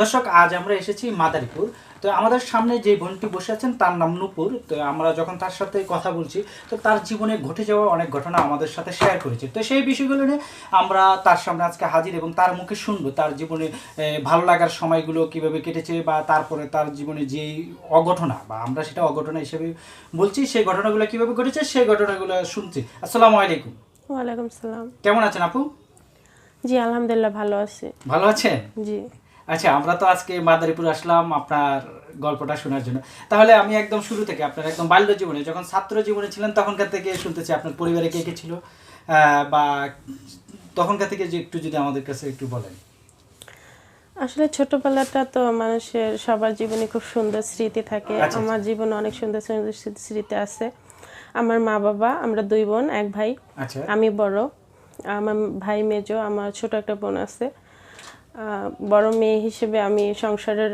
দর্শক আজ আমরা এসেছি মাদারীপুর। তো আমাদের সামনে যে বোনটি বসে আছেন তার নাম নূপুর। তো আমরা যখন তার সাথে কথা বলছি তো তার জীবনে ঘটে যাওয়া অনেক ঘটনা আমাদের সাথে শেয়ার করেছে। তো সেই বিষয়গুলো নিয়ে আমরা তার সামনে আজকে হাজির এবং তার মুখে শুনব তার জীবনে ভালো লাগার সময়গুলো কীভাবে কেটেছে বা তারপরে তার জীবনে যে অঘটনা বা আমরা সেটা অঘটনা হিসেবে বলছি সেই ঘটনাগুলো কীভাবে ঘটেছে সেই ঘটনাগুলো শুনছি। আসসালামু আলাইকুম। ওয়ালাইকুম সালাম। কেমন আছেন আপু? জি আলহামদুলিল্লাহ ভালো আছি। ভালো আছেন? জি। আচ্ছা আমরা তো আজকে মাদারীপুর আসলাম আপনার গল্পটা শোনার জন্য। তাহলে আমি একদম শুরু থেকে আপনার একদম বাল্য জীবনে যখন ছাত্র জীবনে ছিলেন তখনকার থেকে শুনতেছি আপনার পরিবারে কে কে ছিল বা তখনকার থেকে যে একটু যদি আমাদের কাছে একটু বলেন। আসলে ছোটবেলাটা তো মানুষের সবার জীবনে খুব সুন্দর স্মৃতি থাকে। আচ্ছা, আমার জীবনে অনেক সুন্দর সুন্দর স্মৃতি- আছে। আমার মা বাবা আমরা দুই বোন এক ভাই। আচ্ছা। আমি বড়। আমার ভাই মেজো আমার ছোট একটা বোন আছে। বড় মেয়ে হিসেবে আমি সংসারের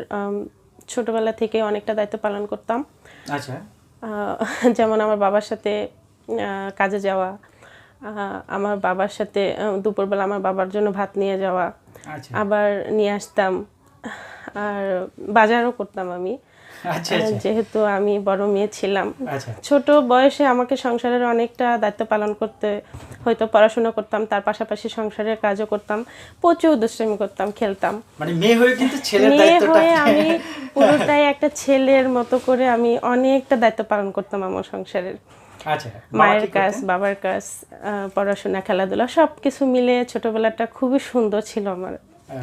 ছোটবেলা থেকে অনেকটা দায়িত্ব পালন করতাম। আচ্ছা। যেমন আমার বাবার সাথে কাজে যাওয়া আমার বাবার সাথে দুপুরবেলা আমার বাবার জন্য ভাত নিয়ে যাওয়া আচ্ছা। আবার নিয়ে আসতাম। আর বাজারও করতাম আমি। যেহেতু আমি বড় মেয়ে ছিলাম আচ্ছা। ছোট বয়সে আমাকে সংসারের অনেকটা দায়িত্ব পালন করতে হয়তো পড়াশোনা করতাম তার পাশাপাশি সংসারের কাজও করতাম প্রচুর দুষ্টামি করতাম খেলতাম। মানে মেয়ে হয়ে কিন্তু মেয়ে হয়ে আমি পুরোটাই একটা ছেলের মতো করে আমি অনেকটা দায়িত্ব পালন করতাম আমার সংসারের। আচ্ছা মায়ের কাজ বাবার কাজ আহ, পড়াশোনা খেলাধুলা সব কিছু মিলে ছোটবেলাটা খুবই সুন্দর ছিল আমার।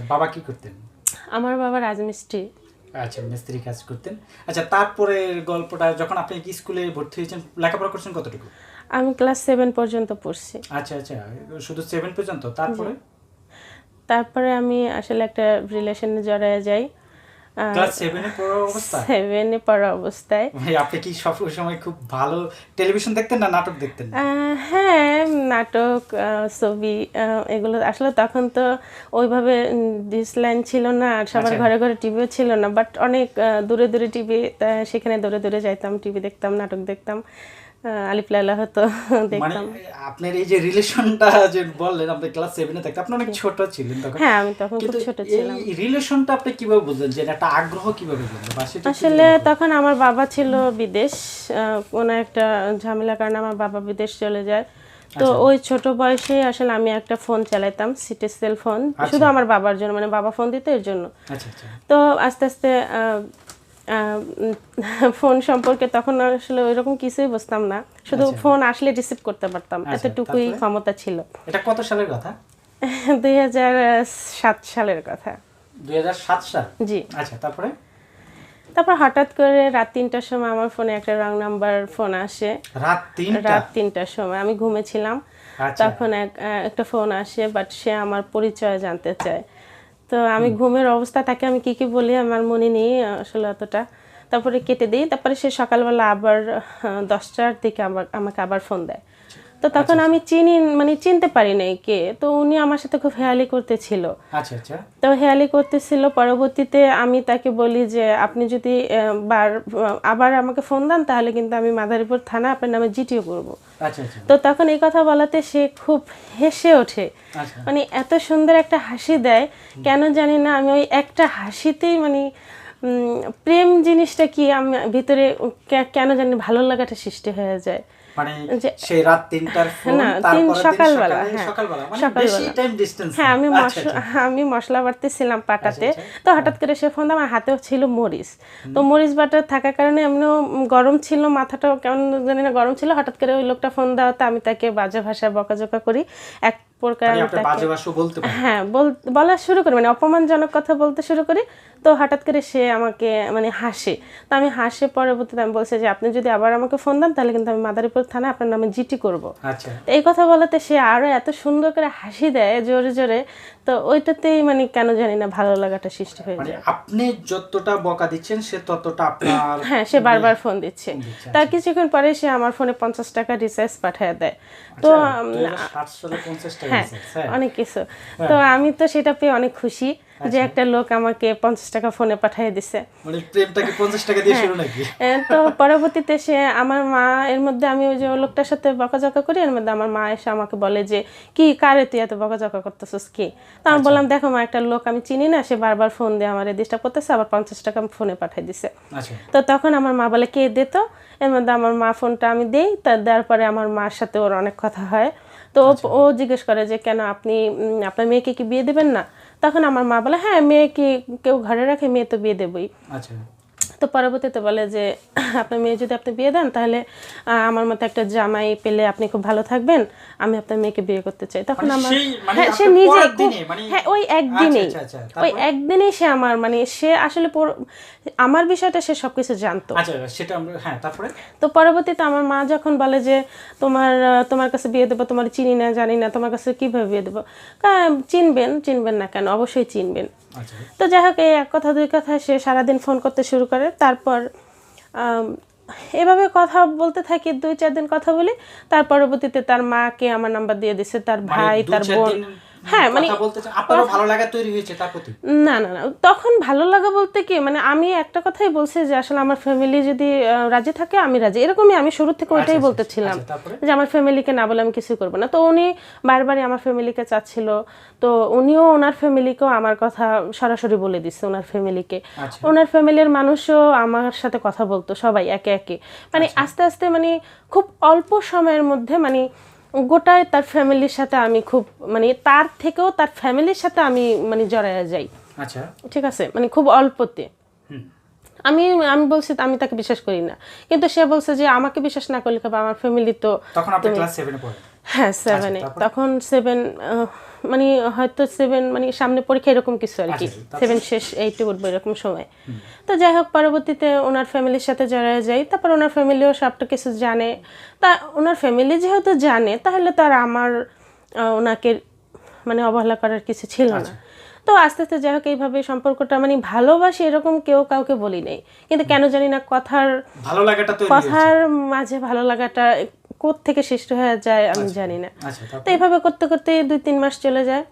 বাবা কি করতেন? আমার বাবা রাজমিস্ত্রি। আচ্ছা মিস্ত্রি কাজ করতেন। আচ্ছা তারপরে গল্পটা যখন আপনি কি স্কুলে ভর্তি হয়েছেন লেখাপড়া করছেন কতটুকু? আমি ক্লাস সেভেন পর্যন্ত পড়ছি। আচ্ছা আচ্ছা শুধু সেভেন পর্যন্ত? তারপরে? তারপরে আমি আসলে একটা রিলেশনে জড়ায় যাই। ক্লাস সেভেনে পড়া অবস্থা সেভেনে পড়া অবস্থায়। আপনি কি সব সময় খুব ভালো টেলিভিশন দেখতেন না নাটক দেখতেন? হ্যাঁ নাটক ছবি এগুলো আসলে তখন তো ওইভাবে ডিসলাইন ছিল না আর সবার আচ্ছা। ঘরে ঘরে টিভিও ছিল না। বাট অনেক দূরে দূরে টিভি সেখানে দূরে দূরে যাইতাম টিভি দেখতাম নাটক দেখতাম। আলিফ লায়লা হতো মানে দেখতাম আপনার এই যে রিলেশনটা যে বললেন আপনি ক্লাস থাকতেন আপনি অনেক ছোট ছিলেন তখন। হ্যাঁ আমি তখন খুব ছোট ছিলাম। এই রিলেশনটা আপনি কীভাবে বুঝলেন যে এটা আগ্রহ কীভাবে বুঝলেন? আসলে তখন আমার বাবা ছিল বিদেশ কোনো একটা ঝামেলার কারণে আমার বাবা বিদেশ চলে যায়। তো আচ্ছা। ওই ছোট বয়সে আসলে আমি একটা ফোন চালাইতাম সিটি সেল ফোন শুধু আমার বাবার জন্য মানে বাবা ফোন দিত এর জন্য। আচ্ছা আচ্ছা। তো আস্তে আস্তে ফোন সম্পর্কে তখন আসলে ওইরকম কিছুই বুঝতাম না। শুধু ফোন আসলে রিসিভ করতে পারতাম আচ্ছা, এতটুকুই ক্ষমতা ছিল। এটা কত সালের কথা? দুই সাত সালের কথা। দুই সাত সাল? জি। আচ্ছা তারপরে? তারপর হঠাৎ করে রাত তিনটার সময় আমার ফোনে একটা রং নাম্বার ফোন আসে। রাত তিনটা? রাত তিনটার সময় আমি ঘুমেছিলাম আচ্ছা। তখন এক একটা ফোন আসে বাট সে আমার পরিচয় জানতে চায়। তো আমি ঘুমের অবস্থা তাকে আমি কি কি বলি আমার মনে নেই আসলে অতটা। তারপরে কেটে দিই তারপরে সে সকালবেলা আবার দশটার দিকে আবার আমাকে আবার ফোন দেয়। তো তখন আমি চিনি মানে চিনতে পারি নাই কে। তো উনি আমার সাথে খুব হেয়ালি করতেছিল। আচ্ছা আচ্ছা। তো হেয়ালি করতেছিল পরবর্তীতে আমি তাকে বলি যে আপনি যদি বার আবার আমাকে ফোন দেন তাহলে কিন্তু আমি মাদারীপুর থানা আপনার নামে জিটিও করব। আচ্ছা আচ্ছা তো তখন এই কথা বলাতে সে খুব হেসে ওঠে। আচ্ছা। মানে এত সুন্দর একটা হাসি দেয় কেন জানি না আমি ওই একটা হাসিতেই মানে উম, প্রেম জিনিসটা কি আমি ভিতরে কেন জানি ভালো লাগাটা সৃষ্টি হয়ে যায়। মানে সেই রাত ফোন তিন তারপরে সকালবেলা, হ্যাঁ। সকালবেলা মানে বেশি টাইম ডিসটেন্স হ্যাঁ আমি আচ্ছা, মশলা আমি মশলা বাটতেছিলাম পাটাতে। আচ্ছা, তো হঠাৎ করে সে ফোন আমার হাতেও ছিল মরিচ। তো মরিচ বাটা থাকার কারণে এমনিও গরম ছিল মাথাটা কেমন জানি না গরম ছিল। হঠাৎ করে ওই লোকটা ফোন দেওয়াতে আমি তাকে বাজে ভাষায় বকাঝকা করি। এক প্রকার মানে হ্যাঁ বলা শুরু করি মানে অপমানজনক কথা বলতে শুরু করি। তো হঠাৎ করে সে আমাকে মানে হাসে। তো আমি হাসে পরবর্তীতে আমি বলছি যে আপনি যদি আবার আমাকে ফোন দেন তাহলে কিন্তু আমি মাদারীপুর থানা আপনার নামে জিটি করব। আচ্ছা। তো এই কথা বলাতে সে আরও এত সুন্দর করে হাসি দেয় জোরে জোরে তো ওইটাতেই মানে কেন জানি না ভালো লাগাটা সৃষ্টি হয়ে মানে যায়। আপনি যতটা বকা দিচ্ছেন সে ততটা আপনার হ্যাঁ সে বারবার ফোন দিচ্ছে। দিচ্ছে, তার কিছুক্ষণ পরে সে আমার ফোনে পঞ্চাশ টাকা রিচার্জ পাঠিয়ে দেয়। তো আচ্ছা, 2007 সালে 50 টাকা হ্যাঁ অনেক কিছু। তো আমি তো সেটা পেয়ে অনেক খুশি। যে একটা লোক আমাকে পঞ্চাশ টাকা ফোনে পাঠিয়ে দিছে। মানে প্রেমটাকে পঞ্চাশ টাকা দিয়ে শুরু নাকি? তো পরবর্তীতে সে আমার মা এর মধ্যে আমি ওই যে লোকটার সাথে বকাঝকা করি এর মধ্যে আমার মা এসে আমাকে বলে যে কি কারে তুই এত বকাঝকা করতেছিস কি? তো আমি বললাম দেখো মা একটা লোক আমি চিনি না সে বারবার ফোন দিয়ে আমার ডিস্টার্ব করতেছে আবার পঞ্চাশ টাকা ফোনে পাঠিয়ে দিছে। আচ্ছা। তো তখন আমার মা বলে কে দে তো? এর মধ্যে আমার মা ফোনটা আমি দেই তা দেওয়ার পরে আমার মার সাথে ওর অনেক কথা হয়। তো ও জিজ্ঞেস করে যে কেন আপনি আপনার মেয়েকে কি বিয়ে দেবেন না? তখন আমার মা বলে হ্যাঁ মেয়ে কি কেউ ঘরে রাখে, মেয়ে তো বিয়ে দেবই। আচ্ছা। তো পরবর্তীতে বলে যে আপনার মেয়ে যদি আপনি বিয়ে দেন তাহলে আমার মতো একটা জামাই পেলে আপনি খুব ভালো থাকবেন। আমি আপনার মেয়েকে বিয়ে করতে চাই। তখন মানে আমার মানে হ্যাঁ সে নিজে মানে- হ্যাঁ ওই একদিনেই। আচ্ছা, আচ্ছা, আচ্ছা। ওই একদিনেই সে আমার মানে সে আসলে আমার বিষয়টা সে সবকিছু জানতো। আচ্ছা সেটা আমরা হ্যাঁ তারপরে? তো পরবর্তীতে আমার মা যখন বলে যে তোমার তোমার কাছে বিয়ে দেবো তোমার চিনি না জানি না তোমার কাছে কীভাবে বিয়ে দেবো? চিনবেন চিনবেন না কেন? অবশ্যই চিনবেন। তো যাই হোক এই এক কথা দুই কথা সে সারাদিন ফোন করতে শুরু করে। তারপর এভাবে কথা বলতে থাকি দুই চার দিন কথা বলি। তার পরবর্তীতে তার মাকে আমার নাম্বার দিয়ে দিছে তার ভাই মানে তার বোন। হ্যাঁ মানে আপনারও ভালো লাগা তৈরি হয়েছে তার প্রতি? না না না তখন ভালো লাগা বলতে কি মানে আমি একটা কথাই বলছি যে আসলে আমার ফ্যামিলি যদি রাজি থাকে আমি রাজি। এরকমই আমি শুরু থেকে ওইটাই আচ্ছা, বলতেছিলাম আচ্ছা, যে আমার ফ্যামিলিকে না বলে আমি কিছু করব না। তো উনি বারবারই আমার ফ্যামিলিকে চাচ্ছিল। তো উনিও ওনার ফ্যামিলিকেও আমার কথা সরাসরি বলে দিচ্ছে ওনার ফ্যামিলিকে আচ্ছা। ওনার ফ্যামিলির মানুষও আমার সাথে কথা বলতো সবাই একে একে। মানে আচ্ছা। আস্তে আস্তে মানে খুব অল্প সময়ের মধ্যে মানে গোটায় তার ফ্যামিলির সাথে আমি খুব মানে তার থেকেও তার ফ্যামিলির সাথে আমি মানে জড়াইয়া যাই। আচ্ছা। ঠিক আছে? মানে খুব অল্পতে। আমি আমি বলছি আমি তাকে বিশ্বাস করি না। কিন্তু সে বলছে যে আমাকে বিশ্বাস না করলে আমার ফ্যামিলি তো তখন আপনি ক্লাস 7 এ পড়েন। হ্যাঁ 7 এ। তখন সেভেন মানে হয়তো সেভেন মানে সামনে পরীক্ষা এরকম কিছু আর কি। আচ্ছা, সেভেন শেষ এইটে উঠবো এরকম সময়। তো যাই হোক পরবর্তীতে ওনার ফ্যামিলির সাথে জড়ায় যাই তারপর ওনার ফ্যামিলিও সবটা কিছু জানে। তা ওনার ফ্যামিলি যেহেতু জানে তাহলে তো আর আমার ওনাকে মানে অবহেলা করার কিছু ছিল না। তো আস্তে আস্তে যাই হোক এইভাবে সম্পর্কটা মানে ভালোবাসি এরকম কেউ কাউকে বলি নেই। কিন্তু কেন জানি না কথার ভালো লাগাটা কথার মাঝে ভালো লাগাটা থেকে সৃষ্টি হয়ে যায় আমি জানি না। আচ্ছা তো এইভাবে করতে করতে দুই তিন মাস চলে যায়।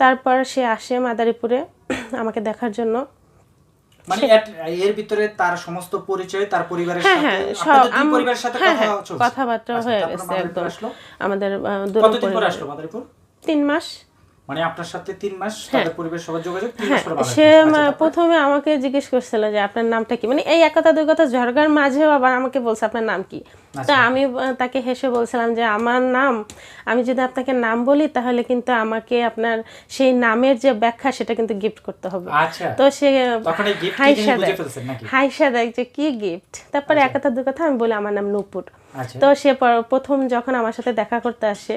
তারপর সে আসে মাদারীপুরে আমাকে দেখার জন্য। মানে এর ভিতরে তার সমস্ত পরিচয় তার পরিবারের হ্যাঁ সাথে হ্যাঁ পরিবারের সাথে হ্যাঁ কথাবার্তা আচ্ছা, হয়ে গেছে একদম। আমাদের কতদিন পরে আসলো মাদারীপুর? তিন মাস। মানে আপনার সাথে তিন মাস তাদের পরিবার সবার যোগাযোগ তিন মাস পরে সে আচ্ছা? প্রথমে আমাকে জিজ্ঞেস করছিল যে আপনার নামটা কি? মানে এই এক কথা দুই কথা ঝরগার মাঝেও আবার আমাকে বলছে আপনার নাম কি? তো আমি তাকে হেসে বলছিলাম যে আমার নাম আমি যদি আপনাকে নাম বলি তাহলে কিন্তু আমাকে আপনার সেই নামের যে ব্যাখ্যা সেটা কিন্তু গিফট করতে হবে। আচ্ছা। তো সে হাইসা দেয়। হাইসা দেয় যে কি গিফট তারপরে এক কথা দুই কথা আমি বলি আমার নাম নূপুর। আচ্ছা। তো সে প্রথম যখন আমার সাথে দেখা করতে আসে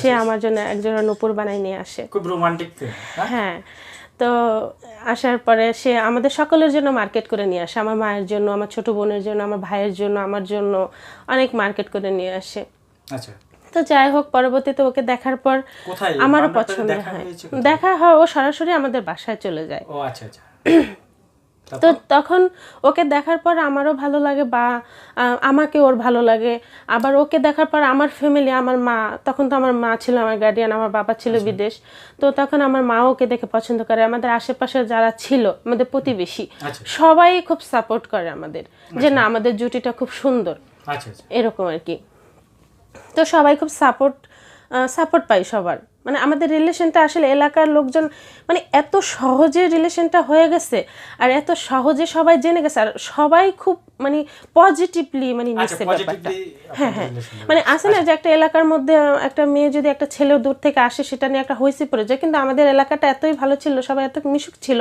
সে আমার জন্য একজোড়া নূপুর বানাই নিয়ে আসে। খুব রোমান্টিক হ্যাঁ। তো আসার পরে সে আমাদের সকলের জন্য মার্কেট করে নিয়ে আসে। আমার মায়ের জন্য আমার ছোট বোনের জন্য আমার ভাইয়ের জন্য আমার জন্য অনেক মার্কেট করে নিয়ে আসে। আচ্ছা। তো যাই হোক পরবর্তীতে ওকে দেখার পর আমারও পছন্দ হয়। দেখা হয় ও সরাসরি আমাদের বাসায় চলে যায়। ও আচ্ছা আচ্ছা। তো তখন ওকে দেখার পর আমারও ভালো লাগে বা আমাকে ওর ভালো লাগে। আবার ওকে দেখার পর আমার ফ্যামিলি আমার মা তখন তো আমার মা ছিল আমার গার্ডিয়ান আমার বাবা ছিল বিদেশ। তো তখন আমার মা ওকে দেখে পছন্দ করে। আমাদের আশেপাশে যারা ছিল আমাদের প্রতিবেশী আচ্ছা। সবাই খুব সাপোর্ট করে আমাদের। যে না আমাদের জুটিটা খুব সুন্দর। আচ্ছা আচ্ছা। এরকম আর কি। তো সবাই খুব সাপোর্ট সাপোর্ট পাই সবার। মানে আমাদের রিলেশনটা আসলে এলাকার লোকজন মানে এত সহজে রিলেশনটা হয়ে গেছে আর এত সহজে সবাই জেনে গেছে আর সবাই খুব মানে পজিটিভলি মানে আচ্ছা নিচ্ছে ব্যাপারটা। হ্যাঁ হ্যাঁ। মানে আসে না যে একটা এলাকার মধ্যে একটা মেয়ে যদি একটা ছেলে দূর থেকে আসে সেটা নিয়ে একটা হইসি পড়ে যায়। কিন্তু আমাদের এলাকাটা এতই ভালো ছিল সবাই এত মিশুক ছিল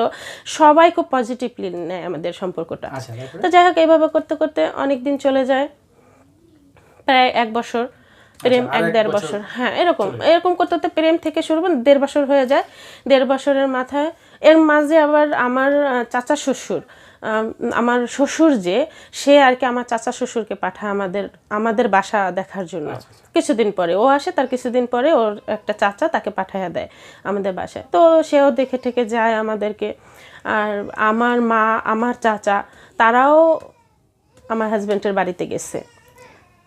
সবাই খুব পজিটিভলি নেয় আমাদের সম্পর্কটা। আচ্ছা তো যাই হোক এইভাবে করতে করতে অনেক দিন চলে যায়। প্রায় এক বছর। প্রেম আচ্ছা, এক দেড় বছর বছর হ্যাঁ এরকম এরকম করতে করতে প্রেম থেকে শুরু করে দেড় বছর হয়ে যায়। দেড় বছরের মাথায় এর মাঝে আবার আমার চাচা শ্বশুর আমার শ্বশুর যে সে আর কি আমার চাচা শ্বশুরকে পাঠায় আমাদের আমাদের বাসা দেখার জন্য। কিছুদিন পরে ও আসে তার কিছুদিন পরে ওর একটা চাচা তাকে পাঠাইয়া দেয় আমাদের বাসায়। তো সেও দেখে ঠেকে যায় আমাদেরকে। আর আমার মা আমার চাচা তারাও আমার হাজব্যান্ডের বাড়িতে গেছে।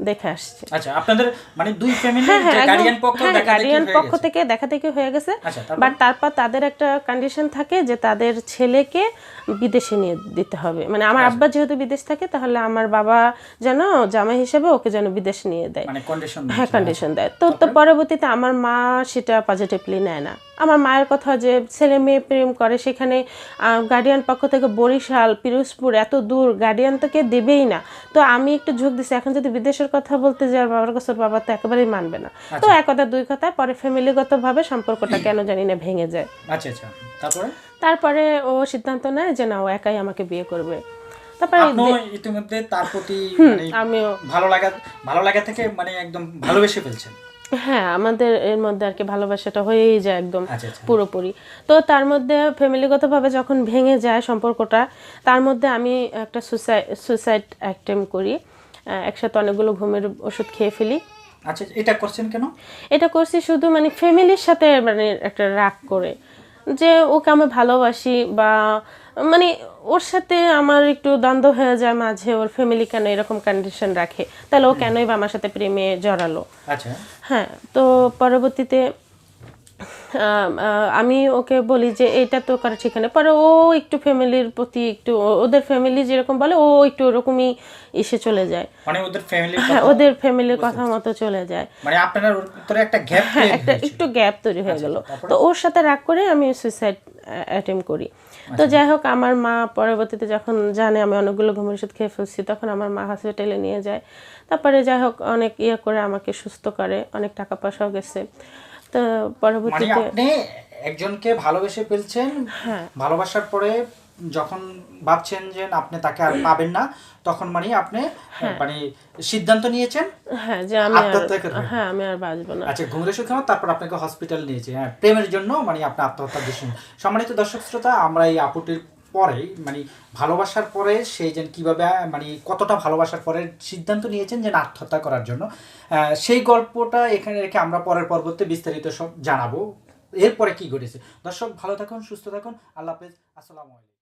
দেখে আসছে। আচ্ছা আপনাদের মানে দুই ফ্যামিলি হ্যাঁ হ্যাঁ গার্ডিয়ান পক্ষ হ্যাঁ দেখা গার্ডিয়ান পক্ষ থেকে দেখা দেখি হয়ে গেছে। আচ্ছা বাট তারপর তাদের একটা কন্ডিশন থাকে যে তাদের ছেলেকে বিদেশে নিয়ে দিতে হবে। মানে আমার আব্বা যেহেতু বিদেশ থাকে তাহলে আমার বাবা যেন জামাই হিসেবে ওকে যেন বিদেশ নিয়ে দেয়। মানে কন্ডিশন হ্যাঁ কন্ডিশন দেয়। তো তো পরবর্তীতে আমার মা সেটা পজিটিভলি নেয় না। আমার মায়ের কথা যে ছেলে মেয়ে প্রেম করে সেখানে গার্ডিয়ান পক্ষ থেকে বরিশাল পিরোজপুর এত দূর গার্ডিয়ান তোকে দেবেই না। তো আমি একটু ঝোঁক দিছি এখন যদি বিদেশের কথা বলতে যাই আর বাবার কাছে বাবা তো একেবারেই মানবে না। তো এক কথা দুই কথা পরে ফ্যামিলিগতভাবে সম্পর্কটা কেন জানি না ভেঙে যায়। আচ্ছা আচ্ছা। তারপরে? তারপরে ও সিদ্ধান্ত নেয় যে না ও একাই আমাকে বিয়ে করবে। তারপরে ইতিমধ্যে তার প্রতি মানে আমিও। ভালো লাগা ভালো লাগা থেকে মানে একদম ভালোবেসে ফেলছেন। হ্যাঁ আমাদের এর মধ্যে আর কি ভালোবাসাটা হয়েই যায় একদম আচ্ছা আচ্ছা পুরোপুরি। তো তার মধ্যে ফ্যামিলিগতভাবে যখন ভেঙে যায় সম্পর্কটা তার মধ্যে আমি একটা সুসাইড সুসাইড অ্যাটেম্প করি। একসাথে অনেকগুলো ঘুমের ওষুধ খেয়ে ফেলি। আচ্ছা এটা করছেন কেন? এটা করছি শুধু মানে ফ্যামিলির সাথে মানে একটা রাগ করে। যে ওকে আমি ভালোবাসি বা মানে ওর সাথে আমার একটু দ্বন্দ্ব হয়ে যায় মাঝে ওর ফ্যামিলি কেন এরকম কন্ডিশন রাখে? তাহলে ও কেনই বা আমার সাথে প্রেমে জড়ালো? আচ্ছা। হ্যাঁ তো পরবর্তীতে আমি ওকে বলি যে এটা তো করা ঠিক না পরে ও একটু ফ্যামিলির প্রতি একটু ওদের ফ্যামিলি যেরকম বলে ও একটু ওরকমই এসে চলে যায়। মানে ওদের ফ্যামিলি হ্যাঁ ওদের ফ্যামিলির কথা মতো চলে যায়। মানে আপনার ভিতরে একটা গ্যাপ হ্যাঁ একটা একটু গ্যাপ তৈরি হয়ে গেল। তো ওর সাথে রাগ করে আমি সুইসাইড অ্যাটেম্প করি। তো যাই হোক আমার মা পরবর্তীতে যখন জানে আমি অনেকগুলো ঘুমের ওষুধ খেয়ে ফেলছি তখন আমার মা হসপিটালে নিয়ে যায়। তারপরে যাই হোক অনেক ইয়ে করে আমাকে সুস্থ করে অনেক টাকা পয়সাও গেছে। তো মানে পরবর্তীতে একজনকে ভালোবেসে ফেলছেন হ্যাঁ। ভালোবাসার পরে যখন ভাবছেন যে আপনি তাকে আর পাবেন না তখন মানে আপনি মানে সিদ্ধান্ত নিয়েছেন? হ্যাঁ যে আমি হ্যাঁ আমি আর বাঁচবো না। আচ্ছা ঘুমের ওষুধ তারপর আপনাকে হসপিটাল নিয়েছে হ্যাঁ প্রেমের জন্য মানে আপনি আত্মহত্যার দৃশ্য সম্মানিত দর্শক শ্রোতা আমরা এই আপুটির পরে মানে ভালোবাসার পরে সেই যেন কীভাবে মানে কতটা ভালোবাসার পরে সিদ্ধান্ত নিয়েছেন যে আত্মহত্যা করার জন্য সেই গল্পটা এখানে রেখে আমরা পরের পর্বতে বিস্তারিত সব জানাব। এরপরে কি ঘটেছে? দর্শক ভালো থাকুন সুস্থ থাকুন। আল্লাহ হাফেজ। আসসালামু আলাইকুম।